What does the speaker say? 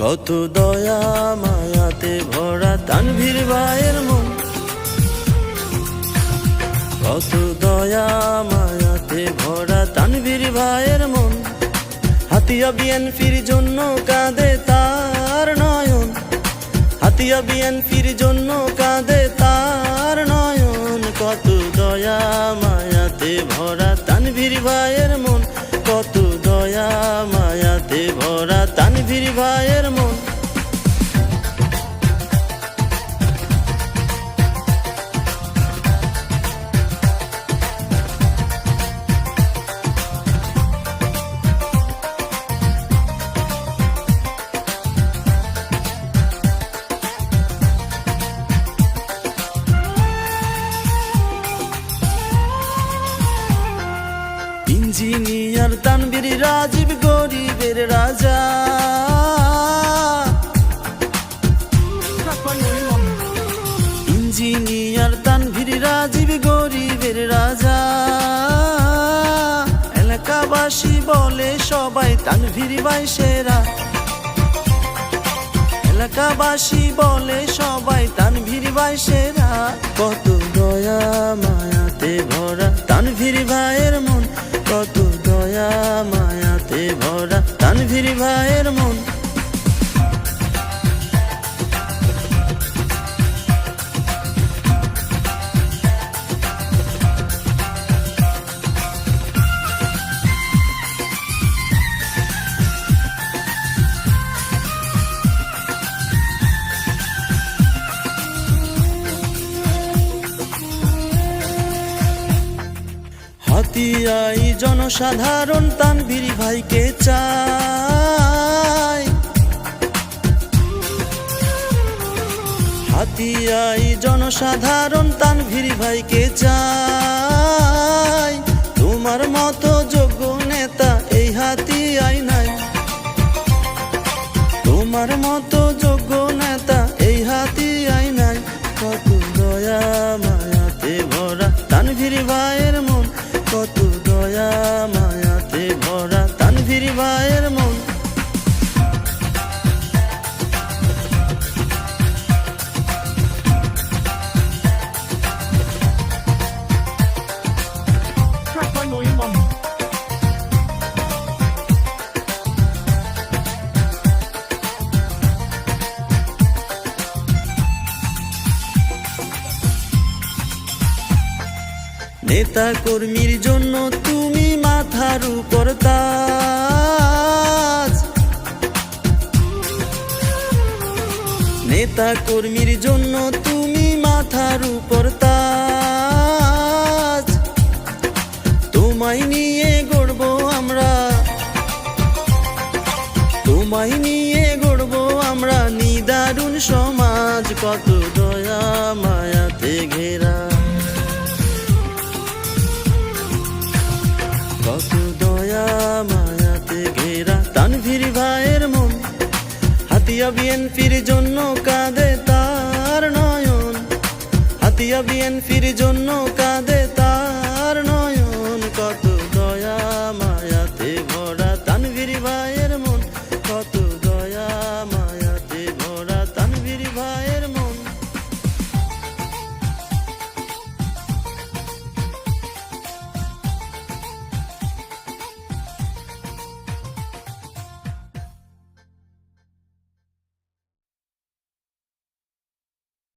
কত দয়া মায়াতে ভরা তানভীর ভাইয়ের মন। কত দয়া মায়াতে ভরা তানভীর ভাইয়ের মন। হাতিয়া বিএনপির জন্য কাঁদে তার নয়ন। হাতিয়া বিএনপির জন্য কাঁদে তার নয়ন। কত দয়া মায়াতে ভরা তানভীর ভাইয়ের ইঞ্জিনিয়ার তানবীর রাজীব গরিবের রাজা। ইঞ্জিনিয়ার তানভীর রাজীব গরিবের রাজা। এলাকাবাসী বলে সবাই তানভীর ভাই সেরা। এলাকাবাসী বলে সবাই তানভীর ভাই সেরা। কত দয়া মায়াতে ভরা তানভীর ভাইয়ের হাতিয়াই জনসাধারণ তানভীর ভাইকে চায় হাতিয়াই জনসাধারণ তানভীর ভাইকে চায় তোমার মতো যোগ্য নেতা এই হাতিয়াই নাই। তোমার মতো যোগ্য নেতা এই হাতিয়াই নাই। কত দয়া মায়াতে ভরা তানভীর ভাইয়ের মন নেতা কর্মীর জন্য তুমি মাথার উপর তাজ। নেতা কর্মীর জন্য তুমি মাথার উপর তাজ। তোমায় নিয়ে গড়ব আমরা। তোমায় নিয়ে গড়ব আমরা। নিদারুণ সমাজ, কত দয়া, মায়াতে ঘেরা। হাতিয়া বিএনপির জন্য কাঁদে তার নয়ন। হাতিয়া বিএনপির জন্য কাঁদে